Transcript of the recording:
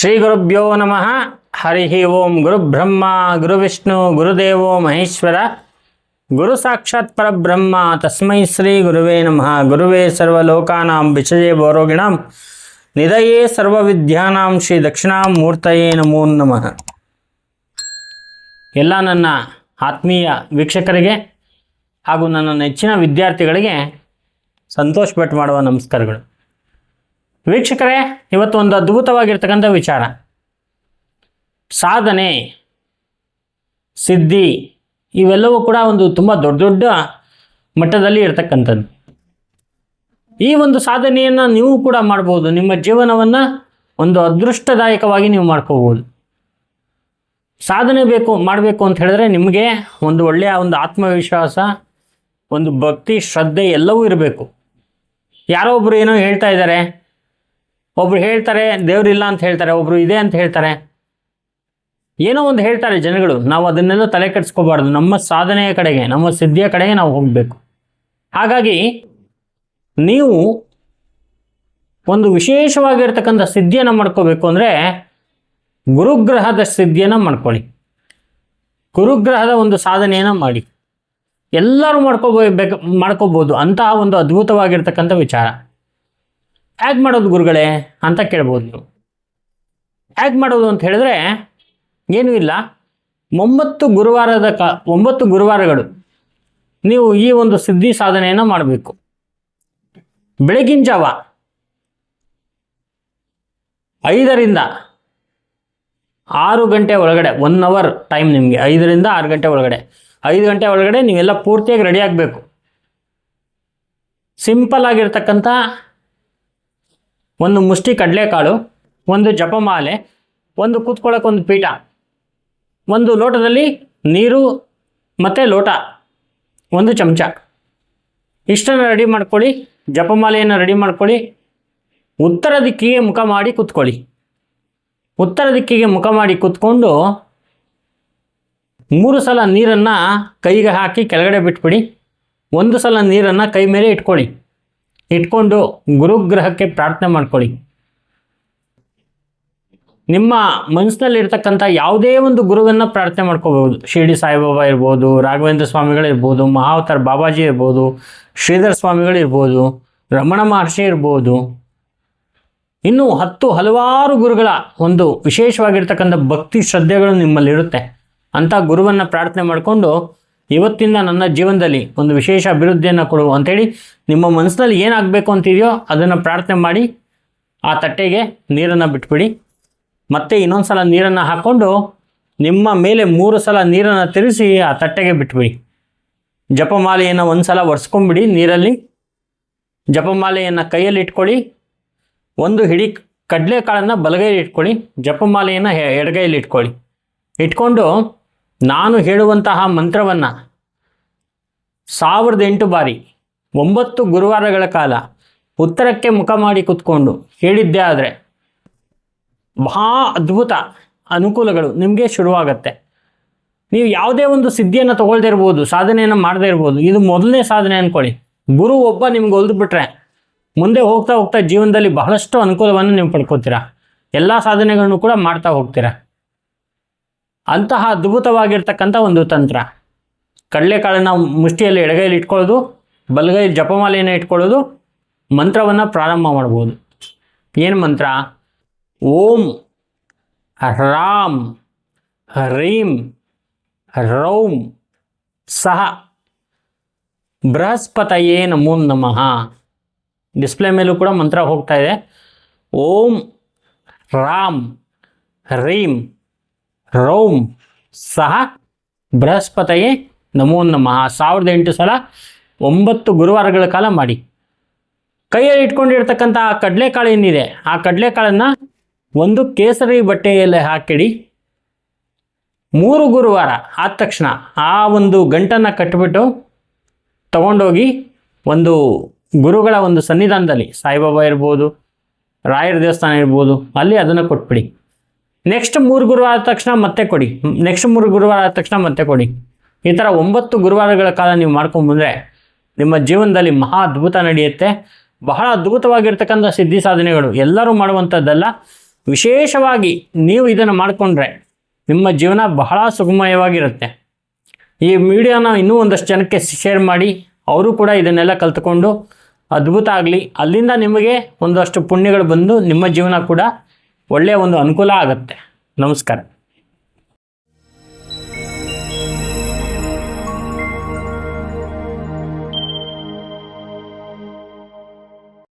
ಶ್ರೀ ಗುರುಭ್ಯೋ ನಮಃ. ಹರಿ ಓಂ ಗುರುಬ್ರಹ್ಮ ಗುರುವಿಷ್ಣು ಗುರುದೇವೋ ಮಹೇಶ್ವರ. ಗುರು ಸಾಕ್ಷಾತ್ ಪರಬ್ರಹ್ಮ, ತಸ್ಮೈ ಶ್ರೀ ಗುರುವೇ ನಮಃ. ಗುರುವೇ ಸರ್ವಲೋಕಾನಾಂ ವಿಷಯೇ ಭೋರೋಗಿಣಾಂ ನಿಧಯೇ ಸರ್ವವಿದ್ಯಾನಾಂ ಶ್ರೀ ದಕ್ಷಿಣಾಮೂರ್ತಯೇ ನಮೋ ನಮಃ. ಎಲ್ಲ ನನ್ನ ಆತ್ಮೀಯ ವೀಕ್ಷಕರಿಗೆ ಹಾಗೂ ನನ್ನ ನೆಚ್ಚಿನ ವಿದ್ಯಾರ್ಥಿಗಳಿಗೆ ಸಂತೋಷ್ ಭಟ್ ಮಾಡುವ ನಮಸ್ಕಾರಗಳು. ವೀಕ್ಷಕರೇ, ಇವತ್ತು ಒಂದು ಅದ್ಭುತವಾಗಿರ್ತಕ್ಕಂಥ ವಿಚಾರ. ಸಾಧನೆ, ಸಿದ್ಧಿ, ಇವೆಲ್ಲವೂ ಕೂಡ ಒಂದು ತುಂಬ ದೊಡ್ಡ ದೊಡ್ಡ ಮಟ್ಟದಲ್ಲಿ ಇರ್ತಕ್ಕಂಥದ್ದು. ಈ ಒಂದು ಸಾಧನೆಯನ್ನು ನೀವು ಕೂಡ ಮಾಡ್ಬೋದು. ನಿಮ್ಮ ಜೀವನವನ್ನು ಒಂದು ಅದೃಷ್ಟದಾಯಕವಾಗಿ ನೀವು ಮಾಡ್ಕೋಬೋದು. ಸಾಧನೆ ಬೇಕು, ಮಾಡಬೇಕು ಅಂತ ಹೇಳಿದ್ರೆ ನಿಮಗೆ ಒಂದು ಒಳ್ಳೆಯ ಒಂದು ಆತ್ಮವಿಶ್ವಾಸ, ಒಂದು ಭಕ್ತಿ, ಶ್ರದ್ಧೆ ಎಲ್ಲವೂ ಇರಬೇಕು. ಯಾರೋ ಒಬ್ಬರು ಏನೋ ಹೇಳ್ತಾ ಇದ್ದಾರೆ ಒಬ್ರು ಹೇಳ್ತಾರೆ, ದೇವ್ರಿಲ್ಲ ಅಂತ ಹೇಳ್ತಾರೆ, ಒಬ್ರು ಇದೆ ಅಂತ ಹೇಳ್ತಾರೆ. ಏನೋ ಒಂದು ಹೇಳ್ತಾರೆ ಜನಗಳು, ನಾವು ಅದನ್ನೆಲ್ಲ ತಲೆ ಕೆಡಿಸ್ಕೋಬಾರ್ದು. ನಮ್ಮ ಸಾಧನೆಯ ಕಡೆಗೆ, ನಮ್ಮ ಸಿದ್ಧಿಯ ಕಡೆಗೆ ನಾವು ಹೋಗಬೇಕು. ಹಾಗಾಗಿ, ನೀವು ಒಂದು ವಿಶೇಷವಾಗಿರ್ತಕ್ಕಂಥ ಸಿದ್ಧಿಯನ್ನು ಮಾಡ್ಕೋಬೇಕು ಅಂದರೆ, ಗುರುಗ್ರಹದ ಸಿದ್ಧಿಯನ್ನು ಮಾಡ್ಕೊಳ್ಳಿ. ಗುರುಗ್ರಹದ ಒಂದು ಸಾಧನೆಯನ್ನು ಮಾಡಿ. ಎಲ್ಲರೂ ಮಾಡ್ಕೋಬೇಕು ಮಾಡ್ಕೋಬೋದು. ಅಂತಹ ಒಂದು ಅದ್ಭುತವಾಗಿರ್ತಕ್ಕಂಥ ವಿಚಾರ. ಹೇಗೆ ಮಾಡೋದು ಗುರುಗಳೇ ಅಂತ ಕೇಳ್ಬೋದು ನೀವು. ಹೇಗೆ ಮಾಡೋದು ಅಂತ ಹೇಳಿದ್ರೆ ಏನೂ ಇಲ್ಲ. ಒಂಬತ್ತು ಗುರುವಾರದ ಕ, ಒಂಬತ್ತು ಗುರುವಾರಗಳು ನೀವು ಈ ಒಂದು ಸಿದ್ಧಿ ಸಾಧನೆಯನ್ನು ಮಾಡಬೇಕು. ಬೆಳಗಿನ ಜಾವ ಐದರಿಂದ ಆರು ಗಂಟೆ ಒಳಗಡೆ ಒನ್ ಅವರ್ ಟೈಮ್ ನಿಮಗೆ, ಐದರಿಂದ ಆರು ಗಂಟೆ ಒಳಗಡೆ. ಐದು ಗಂಟೆ ಒಳಗಡೆ ನೀವೆಲ್ಲ ಪೂರ್ತಿಯಾಗಿ ರೆಡಿ ಆಗಬೇಕು. ಸಿಂಪಲ್ ಆಗಿರ್ತಕ್ಕಂಥ ಒಂದು ಮುಷ್ಟಿ ಕಡಲೆಕಾಳು, ಒಂದು ಜಪಮಾಲೆ, ಒಂದು ಕೂತ್ಕೊಳ್ಳೋಕೆ ಒಂದು ಪೀಠ, ಒಂದು ಲೋಟದಲ್ಲಿ ನೀರು ಮತ್ತು ಲೋಟ, ಒಂದು ಚಮಚ. ಇಷ್ಟನ್ನು ರೆಡಿ ಮಾಡ್ಕೊಳ್ಳಿ, ಜಪಮಾಲೆಯನ್ನು ರೆಡಿ ಮಾಡ್ಕೊಳ್ಳಿ. ಉತ್ತರ ದಿಕ್ಕಿಗೆ ಮುಖ ಮಾಡಿ ಕೂತ್ಕೊಳ್ಳಿ. ಉತ್ತರ ದಿಕ್ಕಿಗೆ ಮುಖ ಮಾಡಿ ಕೂತ್ಕೊಂಡು ಮೂರು ಸಲ ನೀರನ್ನು ಕೈಗೆ ಹಾಕಿ ಕೆಳಗಡೆ ಬಿಟ್ಬಿಡಿ. ಒಂದು ಸಲ ನೀರನ್ನು ಕೈ ಮೇಲೆ ಇಟ್ಕೊಳ್ಳಿ. ಇಟ್ಕೊಂಡು ಗುರುಗ್ರಹಕ್ಕೆ ಪ್ರಾರ್ಥನೆ ಮಾಡ್ಕೊಳ್ಳಿ. ನಿಮ್ಮ ಮನಸ್ಸಿನಲ್ಲಿರ್ತಕ್ಕಂಥ ಯಾವುದೇ ಒಂದು ಗುರುವನ್ನು ಪ್ರಾರ್ಥನೆ ಮಾಡ್ಕೋಬಹುದು. ಶಿರ್ಡಿ ಸಾಯಿಬಾಬಾ ಇರ್ಬೋದು, ರಾಘವೇಂದ್ರ ಸ್ವಾಮಿಗಳಿರ್ಬೋದು ಮಹಾವತಾರ್ ಬಾಬಾಜಿ ಇರ್ಬೋದು, ಶ್ರೀಧರ ಸ್ವಾಮಿಗಳಿರ್ಬೋದು ರಮಣ ಮಹರ್ಷಿ ಇರ್ಬೋದು. ಇನ್ನು ಹತ್ತು ಹಲವಾರು ಗುರುಗಳ ಒಂದು ವಿಶೇಷವಾಗಿರ್ತಕ್ಕಂಥ ಭಕ್ತಿ ಶ್ರದ್ಧೆಗಳು ನಿಮ್ಮಲ್ಲಿರುತ್ತೆ. ಅಂಥ ಗುರುವನ್ನು ಪ್ರಾರ್ಥನೆ ಮಾಡಿಕೊಂಡು ಇವತ್ತಿಂದ ನನ್ನ ಜೀವನದಲ್ಲಿ ಒಂದು ವಿಶೇಷ ಅಭಿವೃದ್ಧಿಯನ್ನು ಕೊಡು ಅಂಥೇಳಿ ನಿಮ್ಮ ಮನಸ್ಸಿನಲ್ಲಿ ಏನಾಗಬೇಕು ಅಂತಿದೆಯೋ ಅದನ್ನು ಪ್ರಾರ್ಥನೆ ಮಾಡಿ ಆ ತಟ್ಟೆಗೆ ನೀರನ್ನು ಬಿಟ್ಬಿಡಿ. ಮತ್ತೆ ಇನ್ನೊಂದು ಸಲ ನೀರನ್ನು ಹಾಕ್ಕೊಂಡು ನಿಮ್ಮ ಮೇಲೆ ಮೂರು ಸಲ ನೀರನ್ನು ತಿರುಗಿಸಿ ಆ ತಟ್ಟೆಗೆ ಬಿಟ್ಬಿಡಿ. ಜಪಮಾಲೆಯನ್ನು ಒಂದು ಸಲ ಒರೆಸ್ಕೊಂಬಿಡಿ ನೀರಲ್ಲಿ. ಜಪಮಾಲೆಯನ್ನು ಕೈಯಲ್ಲಿ ಇಟ್ಕೊಳ್ಳಿ. ಒಂದು ಹಿಡಿ ಕಡಲೆಕಾಳನ್ನು ಬಲಗೈಲಿ ಇಟ್ಕೊಳ್ಳಿ. ಜಪಮಾಲೆಯನ್ನು ಎಡಗೈಲಿ ಇಟ್ಕೊಳ್ಳಿ. ಇಟ್ಕೊಂಡು ನಾನು ಹೇಳುವಂತಹ ಮಂತ್ರವನ್ನು ಸಾವಿರದ ಎಂಟು ಬಾರಿ, ಒಂಬತ್ತು ಗುರುವಾರಗಳ ಕಾಲ ಉತ್ತರಕ್ಕೆ ಮುಖ ಮಾಡಿ ಕೂತ್ಕೊಂಡು ಹೇಳಿದ್ದೇ ಆದರೆ ಮಹಾ ಅದ್ಭುತ ಅನುಕೂಲಗಳು ನಿಮಗೆ ಶುರುವಾಗತ್ತೆ. ನೀವು ಯಾವುದೇ ಒಂದು ಸಿದ್ಧಿಯನ್ನು ತಗೊಳ್ದೇ ಇರ್ಬೋದು, ಸಾಧನೆಯನ್ನು ಮಾಡದೇ ಇರ್ಬೋದು, ಇದು ಮೊದಲನೇ ಸಾಧನೆ ಅಂದ್ಕೊಳ್ಳಿ ಗುರು ಒಬ್ಬ ನಿಮ್ಗೆ ಒಲ್ದು ಬಿಟ್ರೆ ಮುಂದೆ ಹೋಗ್ತಾ ಹೋಗ್ತಾ ಜೀವನದಲ್ಲಿ ಬಹಳಷ್ಟು ಅನುಕೂಲವನ್ನು ನೀವು ಪಡ್ಕೋತೀರಾ. ಎಲ್ಲ ಸಾಧನೆಗಳನ್ನು ಕೂಡ ಮಾಡ್ತಾ ಹೋಗ್ತೀರಾ. ಅಂತಹ ಅದ್ಭುತವಾಗಿರ್ತಕ್ಕಂಥ ಒಂದು ತಂತ್ರ. ಕಡಲೆಕಾಳನ್ನು ಮುಷ್ಟಿಯಲ್ಲಿ ಎಡಗೈಲಿ ಇಟ್ಕೊಳ್ಳೋದು ಬಲಗೈ ಜಪಮಾಲೆಯನ್ನು ಇಟ್ಕೊಳ್ಳೋದು, ಮಂತ್ರವನ್ನು ಪ್ರಾರಂಭ ಮಾಡ್ಬೋದು. ಏನು ಮಂತ್ರ? ಓಂ, ರಾಮ್, ಹರೀಂ, ರೌಂ, ಸಹ. ಬೃಹಸ್ಪತಯೇ ನಮೋ ನಮಃ. ಡಿಸ್ಪ್ಲೇ ಮೇಲೂ ಕೂಡ ಮಂತ್ರ ಹೋಗ್ತಾ ಇದೆ. ಓಂ, ರಾಮ್, ಹರೀಂ ರೌಂ ಸಹ ಬೃಹಸ್ಪತಿಯೇ ನಮೋ ನಮಃ ಸಾವಿರದ ಎಂಟು ಸಲ ಒಂಬತ್ತು ಗುರುವಾರಗಳ ಕಾಲ ಮಾಡಿ. ಕೈಯಲ್ಲಿ ಇಟ್ಕೊಂಡಿರ್ತಕ್ಕಂಥ ಆ ಕಡಲೆಕಾಳು ಏನಿದೆ? ಆ ಕಡಲೆಕಾಳನ್ನು ಒಂದು ಕೇಸರಿ ಬಟ್ಟೆಯಲ್ಲಿ ಹಾಕಿಡಿ. ಮೂರು ಗುರುವಾರ ಆದ ತಕ್ಷಣ ಆ ಒಂದು ಗಂಟನ್ನು ಕಟ್ಟಿಬಿಟ್ಟು ತಗೊಂಡೋಗಿ ಒಂದು ಗುರುಗಳ ಒಂದು ಸನ್ನಿಧಾನದಲ್ಲಿ ಸಾಯಿಬಾಬಾ ಇರ್ಬೋದು, ರಾಯರ ದೇವಸ್ಥಾನ ಇರ್ಬೋದು, ಅಲ್ಲಿ ಅದನ್ನು ಕೊಟ್ಬಿಡಿ. ನೆಕ್ಸ್ಟ್ ಮೂರು ಗುರುವಾರ ತಕ್ಷಣ ಮತ್ತೆ ಕೊಡಿ. ನೆಕ್ಸ್ಟ್ ಮೂರು ಗುರುವಾರ ಆದ ತಕ್ಷಣ ಮತ್ತೆ ಕೊಡಿ. ಈ ಥರ ಒಂಬತ್ತು ಗುರುವಾರಗಳ ಕಾಲ ನೀವು ಮಾಡ್ಕೊಂಬಂದರೆ ನಿಮ್ಮ ಜೀವನದಲ್ಲಿ ಮಹಾ ಅದ್ಭುತ ನಡೆಯುತ್ತೆ. ಬಹಳ ಅದ್ಭುತವಾಗಿರ್ತಕ್ಕಂಥ ಸಿದ್ಧಿ ಸಾಧನೆಗಳು ಎಲ್ಲರೂ ಮಾಡುವಂಥದ್ದಲ್ಲ. ವಿಶೇಷವಾಗಿ ನೀವು ಇದನ್ನು ಮಾಡಿಕೊಂಡ್ರೆ ನಿಮ್ಮ ಜೀವನ ಬಹಳ ಸುಗಮಯವಾಗಿರುತ್ತೆ. ಈ ವಿಡಿಯೋನ ಇನ್ನೂ ಒಂದಷ್ಟು ಜನಕ್ಕೆ ಶೇರ್ ಮಾಡಿ ಅವರು ಕೂಡ ಇದನ್ನೆಲ್ಲ ಕಲ್ತ್ಕೊಂಡು ಅದ್ಭುತ ಆಗಲಿ. ಅಲ್ಲಿಂದ ನಿಮಗೆ ಒಂದಷ್ಟು ಪುಣ್ಯಗಳು ಬಂದು ನಿಮ್ಮ ಜೀವನ ಕೂಡ ಒಳ್ಳೆಯ ಒಂದು ಅನುಕೂಲ ಆಗುತ್ತೆ. ನಮಸ್ಕಾರ.